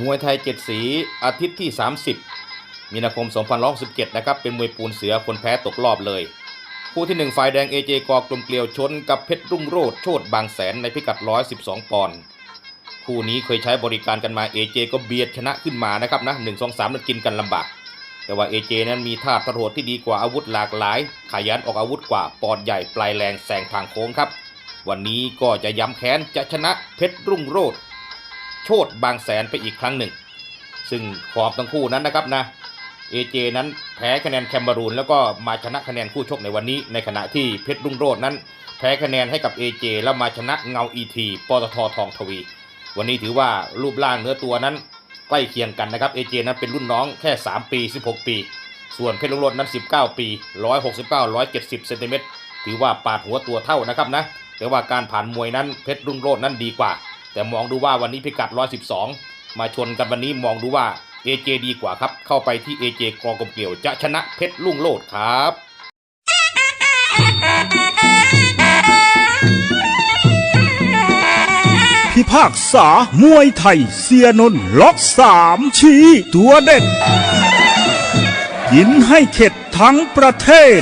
มวยไทยเจ็ดสีอาทิตย์ที่ 30 มีนาคม2017นะครับ เป็นมวยปูนเสือคนแพ้ตกรอบเลย คู่ที่ 1 ฝ่ายแดงเอเจกอกลมเกลียวชนกับเพชรรุ่งโรดโชดบางแสนในพิกัด 112 ปอนด์ คู่นี้เคยใช้บริการกันมาเอเจก็เบียดชนะขึ้นมานะครับนะ1 2 3นั้นกินกันลำบาก แต่ว่าเอเจนั้นมีท่าทรหดที่ดีกว่าอาวุธหลากหลาย ขยันออกอาวุธกว่าปอดใหญ่ปลายแรงแซงทางโค้งครับ วันนี้ก็จะย้ำแค้นจะชนะเพชรรุ่งโรด โชดบางแสนไปอีกครั้งหนึ่ง ซึ่งขอบทั้งคู่นั้นนะครับนะเอเจนั้นแพ้คะแนนแคมเบรูนแล้วก็มาชนะคะแนนคู่ชกในวันนี้ ในขณะที่เพชรรุ่งโรดนั้น แพ้คะแนนให้กับเอเจแล้วมาชนะเงาอีทีปตททองทวี วันนี้ถือว่ารูปร่างเนื้อตัวนั้นใกล้เคียงกันนะครับเอเจนั้นเป็นรุ่นน้องแค่ 3 ปี 16 ปี ส่วนเพชรรุ่งโรจน์นั้น 19 ปี 169 170เซนติเมตรถือว่าปาดหัวตัวเท่านะครับนะแต่ว่าการผ่านมวยนั้นเพชรรุ่งโรจน์นั้นดีกว่า แต่มองดูว่าวันนี้พิกัด 112 มาชนกันวันนี้มองดูว่า AJ ดีกว่าครับ เข้าไปที่ AJ กรองกลมเกลียวจะชนะเพชรรุ่งโรจน์ครับพิพากษามวยไทย เสียนนล็อกสามชี้ตัวเด็ดกินให้เข็ดทั้งประเทศ